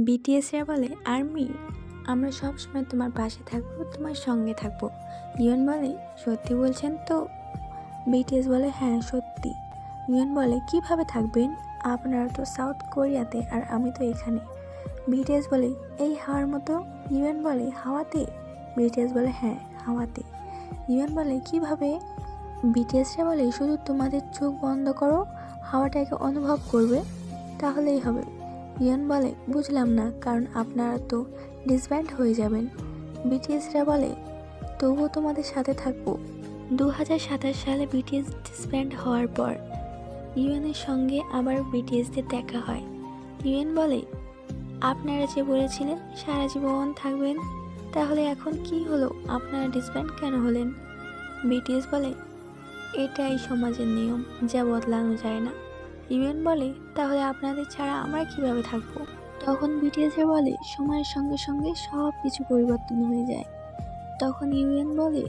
বিটিএসরা বলে, আর্মি, আমরা সব সময় তোমার পাশে থাকব, তোমার সঙ্গে থাকব। ইউএন বলে, সত্যি বলছেন তো? বিটিএস বলে হ্যাঁ সত্যি। ইউএন বলে, কীভাবে থাকবেন? আপনারা তো সাউথ কোরিয়াতে আর আমি তো এখানে। বিটিএস বলে, এই হাওয়ার মতো? ইউএন বলে, হাওয়াতে? বিটিএস বলে হ্যাঁ হাওয়াতে। ইউএন বলে, কীভাবে? বিটিএসরা বলে, শুধু তোমাদের চোখ বন্ধ করো, হাওয়াটাকে অনুভব করবে, তাহলেই হবে। ইয়ন বলে, বুঝলাম না, কারণ আপনারা তো ডিসব্যান্ড হয়ে যাবেন। বিটিএসরা বলে, তবুও তোমাদের সাথে থাকব। দু হাজার সাতাশ সালে বিটিএস ডিসব্যান্ড হওয়ার পর ইউএনের সঙ্গে আবার বিটিএসদের দেখা হয়। ইউএন বলে, আপনারা যে বলেছিলেন সারা জীবন থাকবেন, তাহলে এখন কি হলো? আপনারা ডিসব্যান্ড কেন হলেন? বিটিএস বলে, এটাই সমাজের নিয়ম, যা বদলানো যায় না। ইউএন বলে, তাহলে আপনাদের ছাড়া আমরা কীভাবে থাকব? তখন বিটিএসে বলে, সময়ের সঙ্গে সঙ্গে সব কিছু পরিবর্তন হয়ে যায়। তখন ইউএন বলে,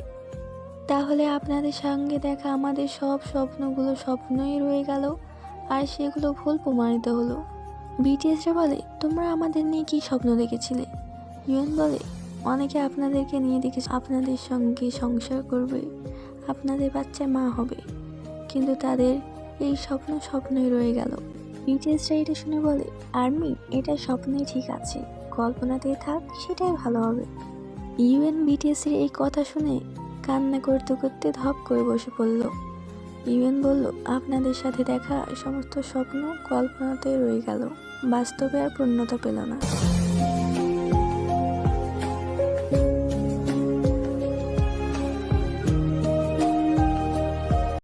তাহলে আপনাদের সঙ্গে দেখা আমাদের সব স্বপ্নগুলো স্বপ্নই রয়ে গেল, আর সেগুলো ভুল প্রমাণিত হলো। বিটিএসরা বলে, তোমরা আমাদের নিয়ে কী স্বপ্ন দেখেছিলে? ইউএন বলে, অনেকে আপনাদেরকে নিয়ে দেখেছে, আপনাদের সঙ্গে সংসার করবে, আপনাদের বাচ্চা মা হবে, কিন্তু তাদের এই স্বপ্ন স্বপ্নই রয়ে গেল। বিটিএসরা এটা শুনে বলে, আর্মি, এটা স্বপ্নই ঠিক আছে। কল্পনাতেই থাক, সেটাই ভালো হবে। ইউএন বিটিএসের এই কথা শুনে কান্না করতে করতে ধপ করে বসে পড়ল। ইউএন বলল, আপনাদের সাথে দেখা, সমস্ত স্বপ্ন কল্পনাতেই রয়ে গেল। বাস্তবে আর পূর্ণতা পেল না।